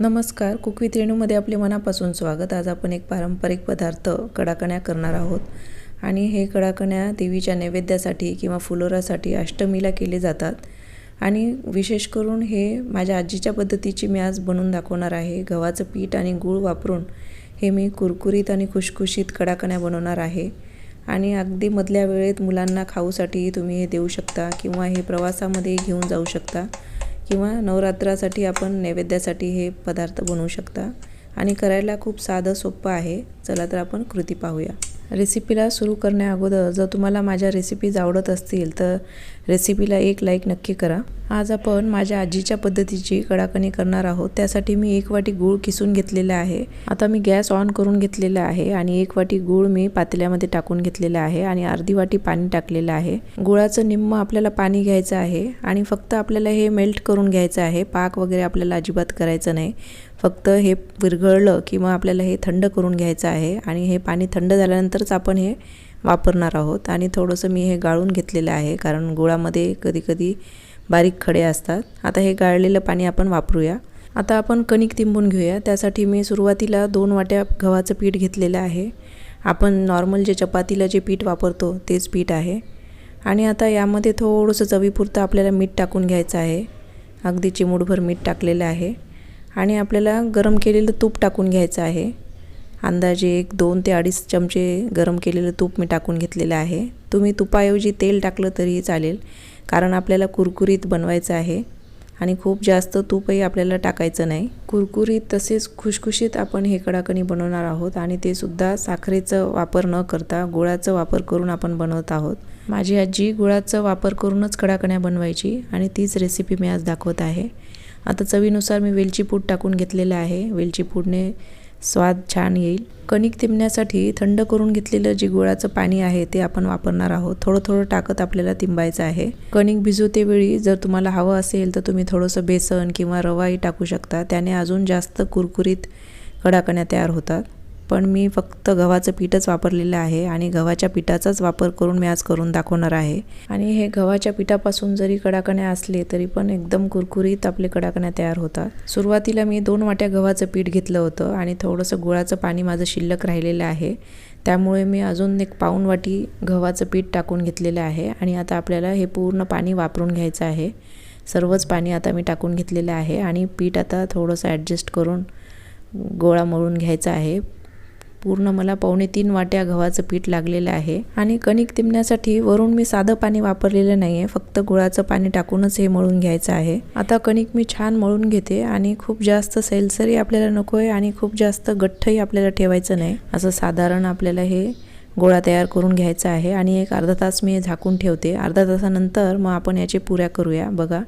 नमस्कार. कुकवित रेणूमध्ये आपले मनापासून स्वागत. आज आपण एक पारंपरिक पदार्थ कडाकण्या करणार आहोत. आणि हे कडाकण्या देवीच्या नैवेद्यासाठी किंवा फुलोरासाठी अष्टमीला केले जातात. आणि विशेष करून हे माझ्या आजीच्या पद्धतीची मी आज बनवून दाखवणार आहे. गव्हाचं पीठ आणि गूळ वापरून हे मी कुरकुरीत आणि खुशखुशीत कडाकण्या बनवणार आहे. आणि अगदी मधल्या वेळेत मुलांना खाऊसाठी तुम्ही हे देऊ शकता किंवा हे प्रवासामध्ये घेऊन जाऊ शकता. किंवा नवरात्रासाठी आपण नैवेद्यासाठी हे पदार्थ बनवू शकता. आणि करायला खूप साधं सोपं आहे. चला तर आपण कृती पाहूया. रेसिपीला सुरू करण्याअगोदर जर तुम्हाला माझ्या रेसिपीज आवडत असतील तर रेसिपीला एक लाईक नक्की करा. आज आपण माझ्या आजीच्या पद्धतीची कडाकणी करणार आहोत. त्यासाठी मी एक वाटी गूळ किसून घेतलेला आहे. आता मी गॅस ऑन करून घेतलेला आहे आणि एक वाटी गूळ मी पातेल्यामध्ये टाकून घेतलेला आहे आणि अर्धी वाटी पाणी टाकलेलं आहे. गुळाचं निम्म आपल्याला पाणी घ्यायचं आहे आणि फक्त आपल्याला हे मेल्ट करून घ्यायचं आहे. पाक वगैरे आपल्याला अजिबात करायचं नाही. फक्त हे विरघळलं किंवा आपल्याला हे थंड करून घ्यायचं आहे आणि हे पाणी थंड झाल्यानंतरच आपण हे वापरणार आहोत. आणि थोडंसं मी हे गाळून घेतलेलं आहे कारण गुळामध्ये कधीकधी बारीक खडे असतात. आता हे गाळलेलं पाणी आपण वापरूया. आता आपण कणिक तिंबून घेऊया. त्यासाठी मी सुरुवातीला दोन वाट्या गव्हाचं पीठ घेतलेलं आहे. आपण नॉर्मल जे चपातीला जे पीठ वापरतो तेच पीठ आहे. आणि आता यामध्ये थोडंसं चवीपुरतं आपल्याला मीठ टाकून घ्यायचं आहे. अगदी चिमूटभर मीठ टाकलेलं आहे. आणि आपल्याला गरम केलेलं तूप टाकून घ्यायचं आहे. अंदाजे एक दोन ते अडीच चमचे गरम केलेलं तूप मी टाकून घेतलेलं आहे. तुम्ही तुपाऐवजी तेल टाकलं तरीही चालेल कारण आपल्याला कुरकुरीत बनवायचं आहे आणि खूप जास्त तूपही आपल्याला टाकायचं नाही. कुरकुरीत तसेच खुशखुशीत आपण हे कडाकणी बनवणार आहोत आणि ते सुद्धा साखरेचं वापर न करता गुळाचा वापर करून आपण बनवत आहोत. माझी आजी गुळाचा वापर करूनच कडाकण्या बनवायची आणि तीच रेसिपी मी आज दाखवत आहे. आता चवीनुसार मी वेलची पूड टाकून घेतलेलं आहे. वेलची पूडने स्वाद छान येईल. कणिक तिंबण्यासाठी थंड करून घेतलेलं जे गुळाचं पाणी आहे ते आपण वापरणार आहोत. थोडं थोडं टाकत आपल्याला तिंबायचं आहे. कणिक भिजवतेवेळी जर तुम्हाला हवं असेल तर तुम्ही थोडंसं बेसन किंवा रवाही टाकू शकता. त्याने अजून जास्त कुरकुरीत कडाकण्या तयार होतात. पण मी फक्त गव्हाचं पीठच वापरलेलं आहे आणि गव्हाच्या पिठाचाच वापर करून मी आज करून दाखवणार आहे. आणि हे गव्हाच्या पिठापासून जरी कडाकण्या असले तरी पण एकदम कुरकुरीत आपले कडाकण्या तयार होतात. सुरुवातीला मी दोन वाट्या गव्हाचं पीठ घेतलं होतं आणि थोडंसं गुळाचं पाणी माझं शिल्लक राहिलेलं आहे. त्यामुळे मी अजून एक पाऊण वाटी गव्हाचं पीठ टाकून घेतलेलं आहे आणि आता आपल्याला हे पूर्ण पाणी वापरून घ्यायचं आहे. सर्वच पाणी आता मी टाकून घेतलेलं आहे आणि पीठ आता थोडंसं ॲडजस्ट करून गोळा मळून घ्यायचा आहे. पूर्ण मला पावणे तीन वाट्या गव्हाचं पीठ लागलेलं आहे. आणि कणिक तिमण्यासाठी वरून मी साधं पाणी वापरलेलं नाही आहे फक्त गुळाचं पाणी टाकूनच हे मळून घ्यायचं आहे. आता कणिक मी छान मळून घेते आणि खूप जास्त सैलसरी आपल्याला नको आहे आणि खूप जास्त गठ्ठही आपल्याला ठेवायचं नाही. असं साधारण आपल्याला हे गोळा तयार करून घ्यायचा आहे आणि एक अर्धा तास मी झाकून ठेवते. अर्धा तासानंतर मग आपण याचे पुऱ्या करूया. बघा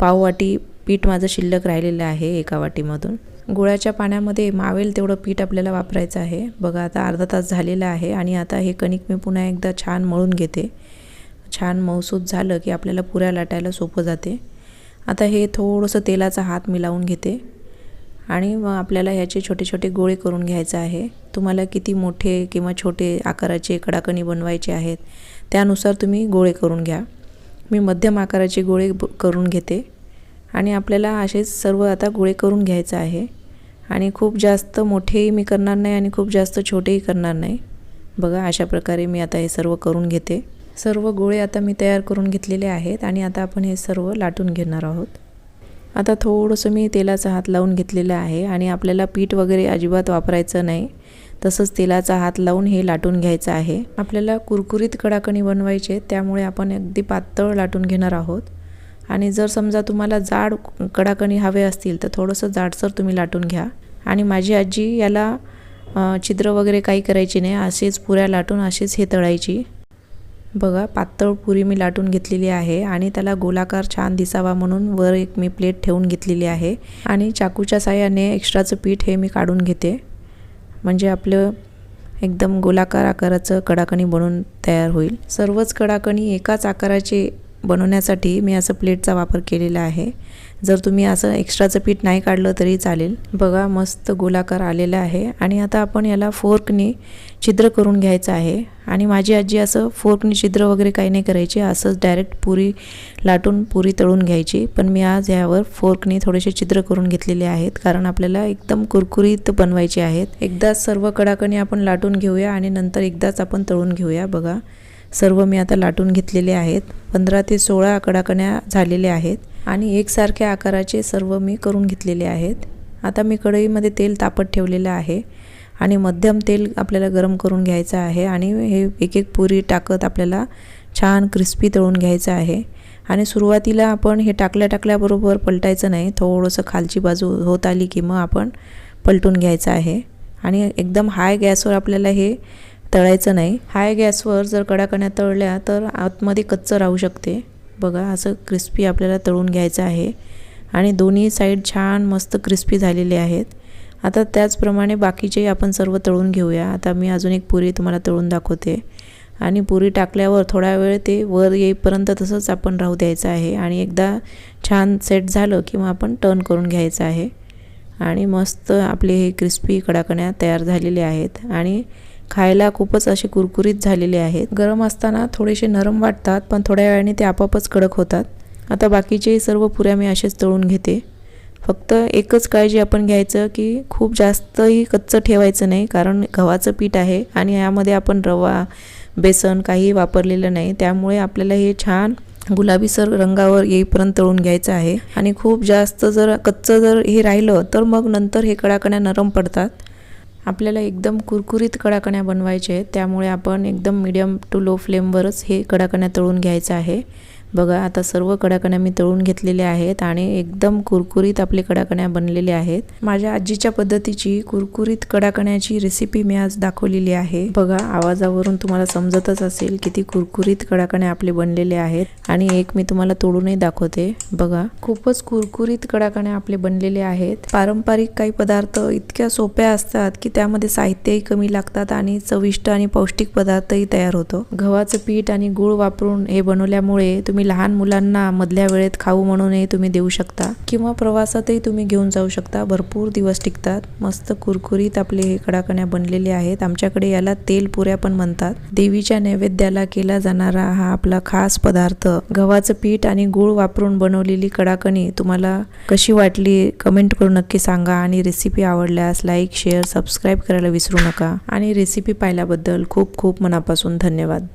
पाववाटी पीठ माझं शिल्लक राहिलेलं आहे एका वाटीमधून. गुळाच्या पाण्यामध्ये मावेल तेवढं पीठ आपल्याला वापरायचं आहे. बघा आता अर्धा तास झालेला आहे आणि आता हे कणिक मी पुन्हा एकदा छान मळून घेते. छान मौसूद झालं की आपल्याला पुऱ्या लाटायला सोपं जाते. आता हे थोडंसं तेलाचा हात मी लावून घेते आणि मग आपल्याला ह्याचे छोटे छोटे गोळे करून घ्यायचं आहे. तुम्हाला किती मोठे किंवा छोटे आकाराचे कडाकणी बनवायचे आहेत त्यानुसार तुम्ही गोळे करून घ्या. मी मध्यम आकाराचे गोळे करून घेते आणि आपल्याला असेच सर्व आता गोळे करून घ्यायचं आहे. आणि खूप जास्त मोठेही मी करणार नाही आणि खूप जास्त छोटेही करणार नाही. बघा अशा प्रकारे मी आता हे सर्व करून घेते. सर्व गोळे आता मी तयार करून घेतलेले आहेत आणि आता आपण हे सर्व लाटून घेणार आहोत. आता थोडंसं मी तेलाचा हात लावून घेतलेलं आहे आणि आपल्याला पीठ वगैरे अजिबात वापरायचं नाही. तसंच तेलाचा हात लावून हे लाटून घ्यायचं आहे. आपल्याला कुरकुरीत कडाकणी बनवायचे त्यामुळे आपण अगदी पातळ लाटून घेणार आहोत. आणि जर समजा तुम्हाला जाड कडाकणी हवे असतील तर थोडंसं जाडसर तुम्ही लाटून घ्या. आणि माझी आजी याला छिद्र वगैरे काही करायची नाही असेच पुऱ्या लाटून असेच हे तळायची. बघा पातळ पुरी मी लाटून घेतलेली आहे आणि त्याला गोलाकार छान दिसावा म्हणून वर एक मी प्लेट ठेवून घेतलेली आहे. आणि चाकूच्या साह्याने एक्स्ट्राचं पीठ हे मी काढून घेते. म्हणजे आपलं एकदम गोलाकार आकाराचं कडाकणी बनून तयार होईल. सर्वच कडाकणी एकाच आकाराचे बनवण्यासाठी मी असं प्लेटचा वापर केलेला आहे. जर तुम्ही असं एक्स्ट्राचं पीठ नाही काढलं तरी चालेल. बघा मस्त गोलाकार आलेला आहे. आणि आता आपण याला फोर्कने छिद्र करून घ्यायचं आहे. आणि माझी आजी असं फोर्कने छिद्र वगैरे काही नाही करायची. असंच डायरेक्ट पुरी लाटून पुरी तळून घ्यायची. पण मी आज यावर फोर्कने थोडेसे छिद्र करून घेतलेले आहेत. कारण आपल्याला एकदम कुरकुरीत बनवायचे आहेत. एकदाच सर्व कडाकणी आपण लाटून घेऊया आणि नंतर एकदाच आपण तळून घेऊया. बघा. सर्व मी आता लाटून घेतलेले आहेत. पंधरा ते सोळा आकडाकण्या झालेल्या आहेत आणि एकसारख्या आकाराचे सर्व मी करून घेतलेले आहेत. आता मी कढईमध्ये तेल तापत ठेवलेलं आहे आणि मध्यम तेल आपल्याला गरम करून घ्यायचं आहे आणि हे एक एक पुरी टाकत आपल्याला छान क्रिस्पी तळून घ्यायचं आहे. आणि सुरुवातीला आपण हे टाकल्या टाकल्याबरोबर पलटायचं नाही. थोडंसं खालची बाजू होत आली की मग आपण पलटून घ्यायचं आहे. आणि एकदम हाय गॅसवर आपल्याला हे तळायचं नाही. हाय गॅसवर जर कडाकण्या तळल्या तर आतमध्ये कच्चं राहू शकते. बघा असं क्रिस्पी आपल्याला तळून घ्यायचं आहे. आणि दोन्ही साईड छान मस्त क्रिस्पी झालेले आहेत. आता त्याचप्रमाणे बाकीचे आपण सर्व तळून घेऊया. आता मी अजून एक पुरी तुम्हाला तळून दाखवते. आणि पुरी टाकल्यावर थोडा वेळ ते वर येईपर्यंत तसंच आपण राहू द्यायचं आहे. आणि एकदा छान सेट झालं किंवा आपण टर्न करून घ्यायचं आहे. आणि मस्त आपले हे क्रिस्पी कडाकण्या तयार झालेले आहेत. आणि खायला खूपच असे कुरकुरीत झालेले आहेत. गरम असताना थोडेसे नरम वाटतात पण थोड्या वेळाने ते आपापच कडक होतात. आता बाकीचे सर्व पुऱ्या मी असेच तळून घेते. फक्त एकच काळजी आपण घ्यायचं की खूप जास्तही कच्चं ठेवायचं नाही कारण गव्हाचं पीठ आहे आणि यामध्ये आपण रवा बेसन काही वापरलेलं नाही. त्यामुळे आपल्याला हे छान गुलाबीसर रंगावर येईपर्यंत तळून घ्यायचं आहे. आणि खूप जास्त जर कच्चं जर हे राहिलं तर मग नंतर हे कडाकण्या नरम पडतात. आपल्याला एकदम कुरकुरीत कडाकण्या बनवायचे आहेत त्यामुळे आपण एकदम मिडियम टू लो फ्लेमवरच हे कडाकण्या तळून घ्यायचं आहे. बघा आता सर्व कडाकण्या मी तळून घेतलेल्या आहेत आणि एकदम कुरकुरीत आपले कडाकण्या बनलेले आहेत. माझ्या आजीच्या पद्धतीची कुरकुरीत कडाकण्याची रेसिपी मी आज दाखवलेली आहे. बघा आवाजावरून तुम्हाला समजतच असेल किती कुरकुरीत कडाकण्या आपले बनलेले आहेत. आणि एक मी तुम्हाला तोडूनही दाखवते. बघा खूपच कुरकुरीत कडाकण्या आपले बनलेले आहेत. पारंपरिक काही पदार्थ इतक्या सोप्या असतात की त्यामध्ये साहित्यही कमी लागतात आणि चविष्ट आणि पौष्टिक पदार्थही तयार होतो. गव्हाचं पीठ आणि गूळ वापरून हे बनवल्यामुळे तुम्ही तुम्ही लहान मुलांना मधल्या वेळेत खाऊ म्हणूनही तुम्ही देऊ शकता. किंवा प्रवासातही तुम्ही घेऊन जाऊ शकता. भरपूर दिवस टिकतात. मस्त कुरकुरीत आपले हे कडाकण्या बनलेले आहेत. आमच्याकडे याला तेल पुऱ्या पण म्हणतात. देवीच्या नैवेद्याला केला जाणारा हा आपला खास पदार्थ. गव्हाचं पीठ आणि गूळ वापरून बनवलेली कडाकणी तुम्हाला कशी वाटली कमेंट करून नक्की सांगा. आणि रेसिपी आवडल्यास लाईक शेअर सबस्क्राईब करायला विसरू नका. आणि रेसिपी पाहिल्याबद्दल खूप खूप मनापासून धन्यवाद.